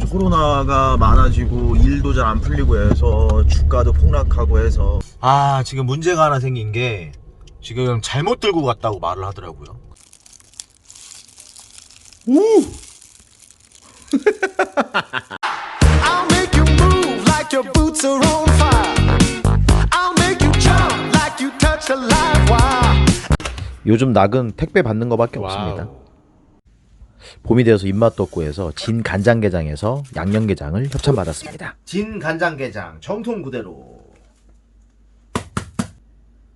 코로나가 많아지고 일도 잘 안 풀리고 해서 주가도 폭락하고 해서 아 지금 문제가 하나 생긴 게 지금 잘못 들고 갔다고 말을 하더라고요 오! I'll make you move like your boots are on fire. I'll make you jump like you touch a live wire. 요즘 낙은 택배 받는 거밖에 없습니다. 봄이 되어서 입맛도 없고 해서 진 간장게장에서 양념게장을 협찬받았습니다. 진 간장게장 정통 그대로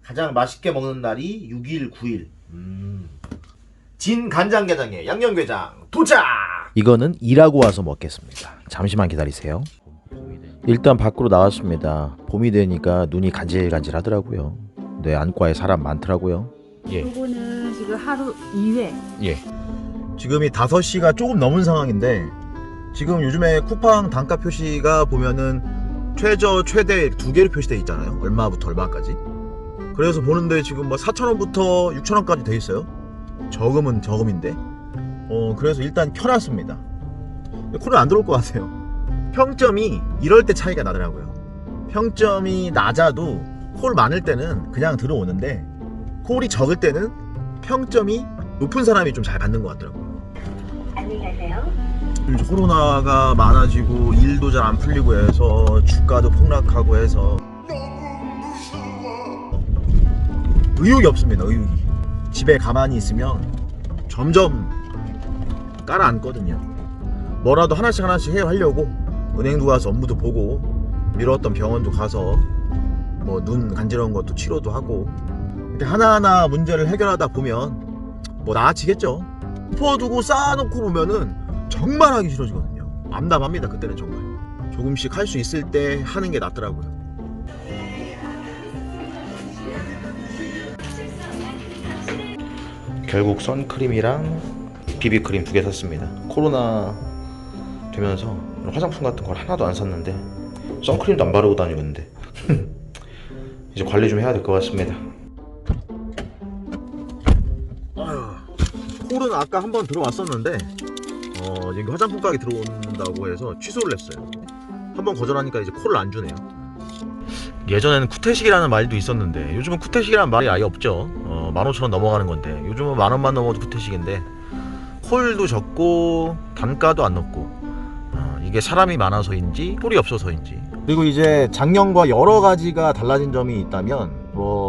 가장 맛있게 먹는 날이 6일 9일 음. 진 간장게장에 양념게장 도착 이거는 일하고 와서 먹겠습니다. 잠시만 기다리세요. 일단 밖으로 나왔습니다. 봄이 되니까 눈이 간질간질 하더라고요. 네, 안과에 사람 많더라고요. 요거는 지금 하루 2회 지금이 5시가 조금 넘은 상황인데 지금 요즘에 쿠팡 단가 표시가 보면은 최저 최대 두 개로 표시돼 있잖아요. 얼마부터 얼마까지. 그래서 보는데 지금 뭐 4,000원부터 6,000원까지 돼 있어요. 저금은 저금인데. 어 그래서 일단 켜놨습니다. 콜은 안 들어올 것 같아요. 평점이 이럴 때 차이가 나더라고요. 평점이 낮아도 콜 많을 때는 그냥 들어오는데 콜이 적을 때는 평점이 높은 사람이 좀 잘 받는 것 같더라고요 코로나가 많아지고 일도 잘 안 풀리고 해서 주가도 폭락하고 해서 의욕이 없습니다 의욕이. 집에 가만히 있으면 점점 깔아앉거든요. 뭐라도 하나씩 하나씩 해 하려고 은행도 가서 업무도 보고 미뤘던 병원도 가서 뭐 눈 간지러운 것도 치료도 하고. 근데 하나하나 문제를 해결하다 보면 뭐 나아지겠죠 엎어두고 쌓아놓고 보면은 정말 하기 싫어지거든요. 암담합니다. 그때는 정말. 조금씩 할 수 있을 때 하는 게 낫더라고요. 결국 선크림이랑 비비크림 두 개 샀습니다. 코로나 되면서 화장품 같은 걸 하나도 안 샀는데 선크림도 안 바르고 다니는데 이제 관리 좀 해야 될 것 같습니다. 콜은 아까 한 번 들어왔었는데 어, 여기 화장품 가게 들어온다고 해서 취소를 했어요. 한 번 거절하니까 이제 콜을 안 주네요. 예전에는 쿠테식이라는 말도 있었는데 요즘은 쿠테식이라는 말이 아예 없죠. 어, 15,000원 넘어가는 건데 요즘은 만 원만 넘어도 쿠테식인데 콜도 적고 단가도 안 높고 어, 이게 사람이 많아서인지 콜이 없어서인지 그리고 이제 작년과 여러 가지가 달라진 점이 있다면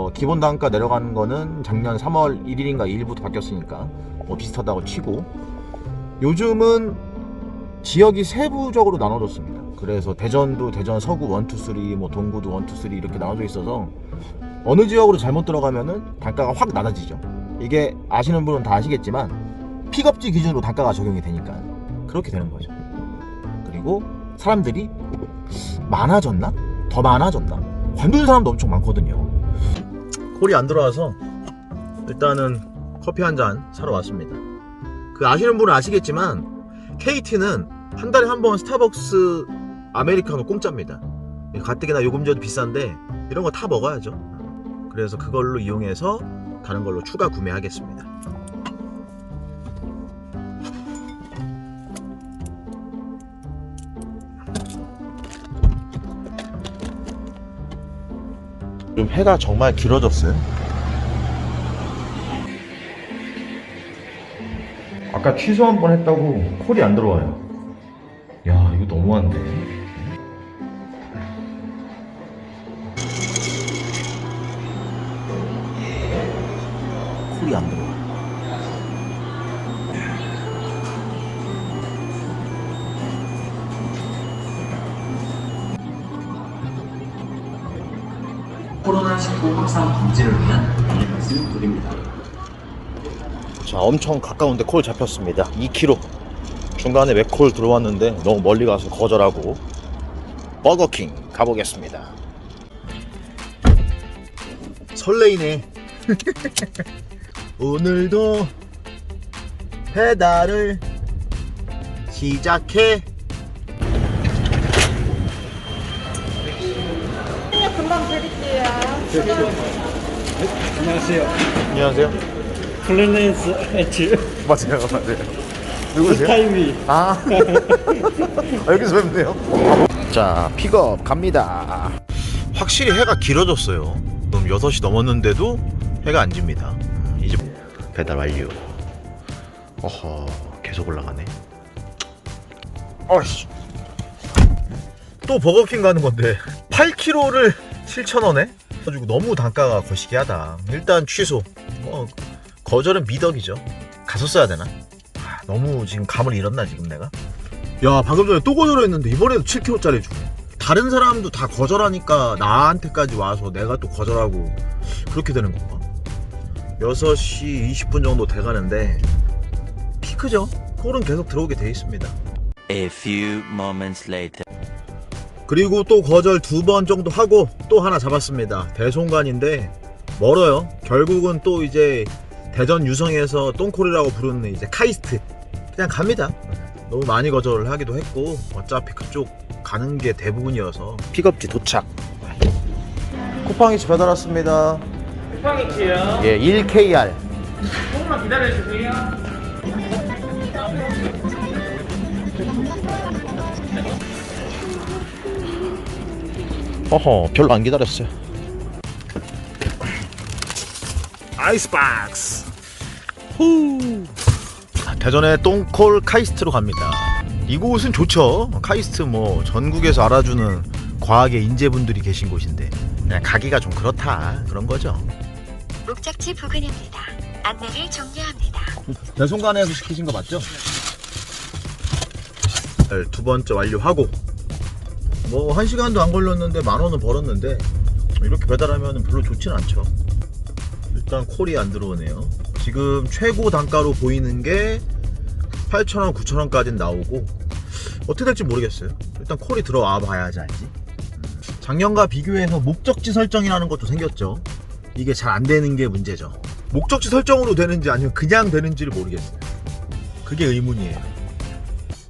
뭐 기본 단가 내려가는 거는 작년 3월 1일인가 2일부터 바뀌었으니까 뭐 비슷하다고 치고 요즘은 지역이 세부적으로 나눠졌습니다. 그래서 대전도 대전 서구 1, 2, 3, 뭐 동구도 1, 2, 3 이렇게 나눠져 있어서 어느 지역으로 잘못 들어가면은 단가가 확 낮아지죠. 이게 아시는 분은 다 아시겠지만 픽업지 기준으로 단가가 적용이 되니까 그렇게 되는 거죠. 그리고 사람들이 많아졌나? 더 많아졌나? 관두는 사람도 엄청 많거든요. 콜이 안 들어와서 일단은 커피 한 잔 사러 왔습니다. 그 아시는 분은 아시겠지만 KT는 한 달에 한 번 스타벅스 아메리카노 공짜입니다. 가뜩이나 요금제도 비싼데 이런 거 다 먹어야죠. 그래서 그걸로 이용해서 다른 걸로 추가 구매하겠습니다. 좀 해가 정말 길어졌어요. 아까 취소 한 번 했다고 콜이 안 들어와요. 야, 이거 너무한데. 코로나19 확산 방지를 위한 안내 말씀 드립니다. 자, 엄청 가까운데 콜 잡혔습니다. 2km. 중간에 맥콜 들어왔는데 너무 멀리 가서 거절하고 버거킹 가보겠습니다. 설레이네. 오늘도 배달을 시작해. 안녕하세요. 안녕하세요. 클린스 H 맞아요, 맞아요. 누구세요? 타이미. 아. 아, 여기서 뵙네요. 자, 픽업 갑니다. 확실히 해가 길어졌어요. 그럼 6시 넘었는데도 해가 안 집니다. 음, 이제 배달 완료. 어허, 계속 올라가네. 어씨. 또 버거킹 가는 건데 8kg를 7,000원에? 가지고 너무 단가가 거시기하다. 일단 취소. 뭐 거절은 미덕이죠. 갔었어야 되나? 아, 너무 지금 감을 잃었나 지금 내가? 야 방금 전에 또 거절했는데 이번에도 7kg짜리 주네. 다른 사람도 다 거절하니까 나한테까지 와서 내가 또 거절하고 그렇게 되는 건가? 6시 20분 정도 돼가는데 피 크죠? 콜은 계속 들어오게 돼 있습니다. A few moments later. 그리고 또 거절 두 번 정도 하고 또 하나 잡았습니다. 대송간인데 멀어요. 결국은 또 이제 대전 유성에서 똥콜이라고 부르는 이제 카이스트 그냥 갑니다. 너무 많이 거절을 하기도 했고 어차피 그쪽 가는 게 대부분이어서 픽업지 도착. 쿠팡이츠 배달 왔습니다. 쿠팡이츠요. 예, 1KR. 조금만 기다려 주세요. 허허, 별로 안 기다렸어요. 아이스박스. 후. 대전의 똥콜 카이스트로 갑니다. 이곳은 좋죠. 카이스트 뭐 전국에서 알아주는 과학의 인재분들이 계신 곳인데 그냥 가기가 좀 그렇다 그런 거죠. 목적지 부근입니다. 안내를 종료합니다. 대송간에서 시키신 거 맞죠? 네, 두 번째 완료하고 뭐 한 시간도 안 걸렸는데 만 원은 벌었는데 이렇게 배달하면 별로 좋진 않죠. 일단 콜이 안 들어오네요. 지금 최고 단가로 보이는 게 8,000원, 9,000원까지는 나오고 어떻게 될지 모르겠어요. 일단 콜이 들어와 봐야지 알지. 작년과 비교해서 목적지 설정이라는 것도 생겼죠. 이게 잘 안 되는 게 문제죠. 목적지 설정으로 되는지 아니면 그냥 되는지를 모르겠어요. 그게 의문이에요.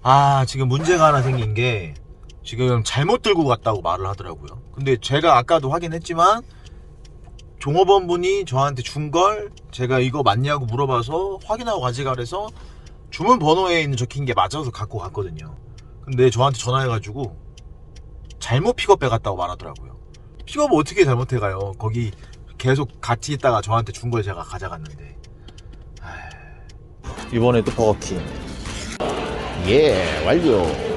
아, 지금 문제가 하나 생긴 게 지금 잘못 들고 갔다고 말을 하더라고요. 근데 제가 아까도 확인했지만 종업원분이 저한테 준 걸 제가 이거 맞냐고 물어봐서 확인하고 가져가 그래서 주문 번호에 있는 적힌 게 맞아서 갖고 갔거든요. 근데 저한테 전화해가지고 잘못 픽업해 갔다고 말하더라고요. 픽업을 어떻게 잘못해 가요? 거기 계속 같이 있다가 저한테 준 걸 제가 가져갔는데. 이번에도 버거킹. 예, 완료.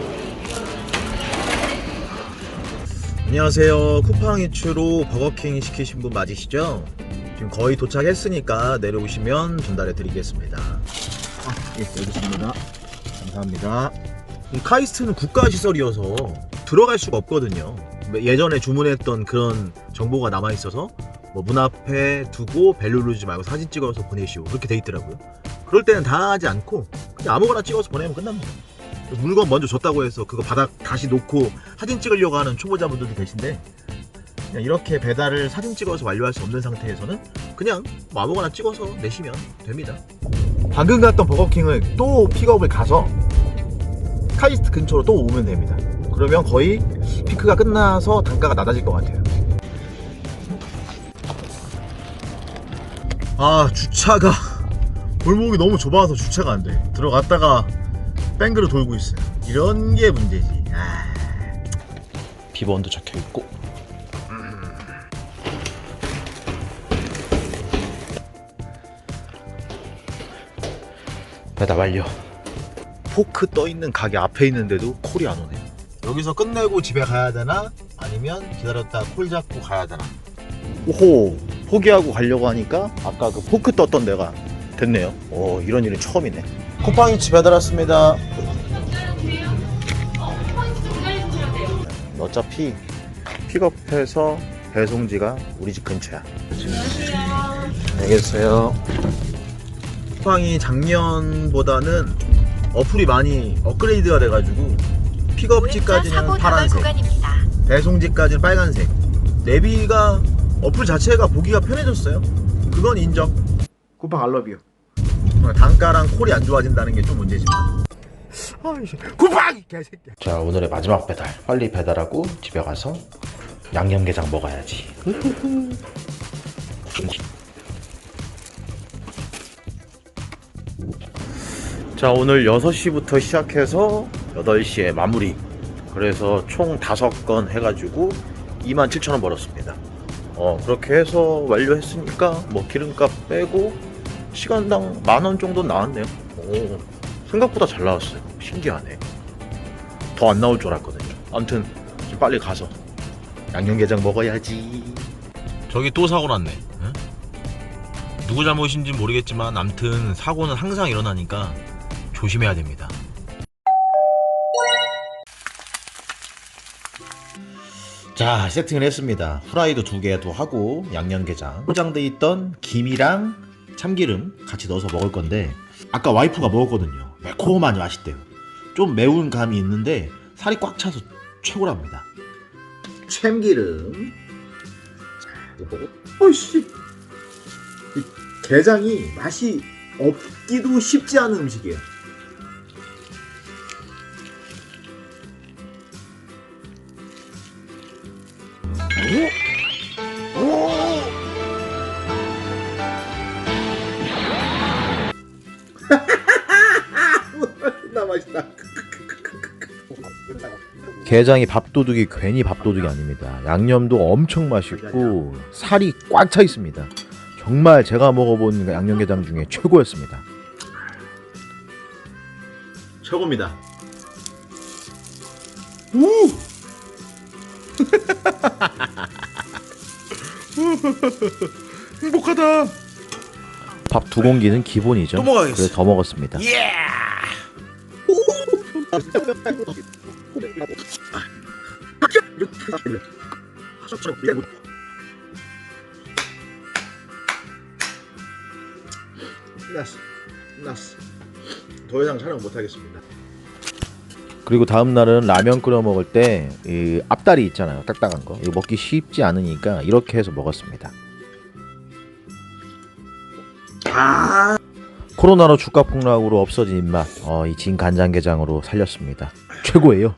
안녕하세요. 쿠팡이츠로 버거킹 시키신 분 맞으시죠? 지금 거의 도착했으니까 내려오시면 전달해 드리겠습니다. 아, 예, 여기 있습니다. 감사합니다. 이 카이스트는 국가시설이어서 들어갈 수가 없거든요. 예전에 주문했던 그런 정보가 남아 있어서 뭐 문 앞에 두고 벨 누르지 말고 사진 찍어서 보내시오 그렇게 돼 있더라고요. 그럴 때는 당하지 않고 그냥 아무거나 찍어서 보내면 끝납니다. 물건 먼저 줬다고 해서 그거 바닥 다시 놓고 사진 찍으려고 하는 초보자분들도 계신데 그냥 이렇게 배달을 사진 찍어서 완료할 수 없는 상태에서는 그냥 뭐 아무거나 찍어서 내시면 됩니다. 방금 갔던 버거킹을 또 픽업을 가서 카이스트 근처로 또 오면 됩니다. 그러면 거의 피크가 끝나서 단가가 낮아질 것 같아요. 아 주차가 골목이 너무 좁아서 주차가 안 돼. 들어갔다가 뺑그로 돌고 있어요. 이런 게 문제지. 아. 비번도 적혀 있고. 배달 완료. 포크 떠 있는 가게 앞에 있는데도 콜이 안 오네. 여기서 끝내고 집에 가야 되나? 아니면 기다렸다 콜 잡고 가야 되나? 오호 포기하고 가려고 하니까 아까 그 포크 떴던 데가 됐네요. 오 이런 일은 처음이네. 쿠팡이츠 배달 왔습니다. 어차피 픽업해서 배송지가 우리 집 근처야. 알겠어요. 쿠팡이 작년보다는 어플이 많이 업그레이드가 돼가지고 픽업지까지는 파란색. 배송지까지는 빨간색. 내비가 어플 자체가 보기가 편해졌어요. 그건 인정. 쿠팡 알러뷰. 단가랑 콜이 안 좋아진다는 게 좀 문제지만. 아이씨, 쿠팡 이 개새끼야. 자 오늘의 마지막 배달. 빨리 배달하고 집에 가서 양념게장 먹어야지. 자 오늘 6시부터 시작해서 8시에 마무리. 그래서 총 5건 해가지고 27,000원 벌었습니다. 어 그렇게 해서 완료했으니까 뭐 기름값 빼고 시간당 만 원 정도 나왔네요. 오. 생각보다 잘 나왔어요. 신기하네. 더 안 나올 줄 알았거든요. 아무튼 좀 빨리 가서 양념게장 먹어야지. 저기 또 사고 났네. 응? 누구 잘못인지 모르겠지만 암튼 사고는 항상 일어나니까 조심해야 됩니다. 자 세팅을 했습니다. 후라이도 두 개도 하고 양념게장. 포장돼 있던 김이랑 참기름 같이 넣어서 먹을 건데 아까 와이프가 먹었거든요. 매콤하니 맛있대요. 좀 매운 감이 있는데 살이 꽉 차서 최고랍니다. 참기름. 어이씨. 이 게장이 맛이 없기도 쉽지 않은 음식이에요 게장이 밥도둑이 괜히 밥도둑이 아닙니다. 양념도 엄청 맛있고 살이 꽉 차 있습니다. 정말 제가 먹어본 양념게장 중에 최고였습니다. 최고입니다. 우! 행복하다. 밥 두 공기는 기본이죠. 또 먹어야겠어. 그래서 더 먹었습니다. 끝났어. 끝났어. 더 이상 촬영 못 하겠습니다. 그리고 다음 날은 라면 끓여 먹을 때 이 앞다리 있잖아요. 딱딱한 거. 이거 먹기 쉽지 않으니까 이렇게 해서 먹었습니다. 코로나로 주가 폭락으로 없어진 입맛, 어, 이 진간장게장으로 살렸습니다. 최고예요.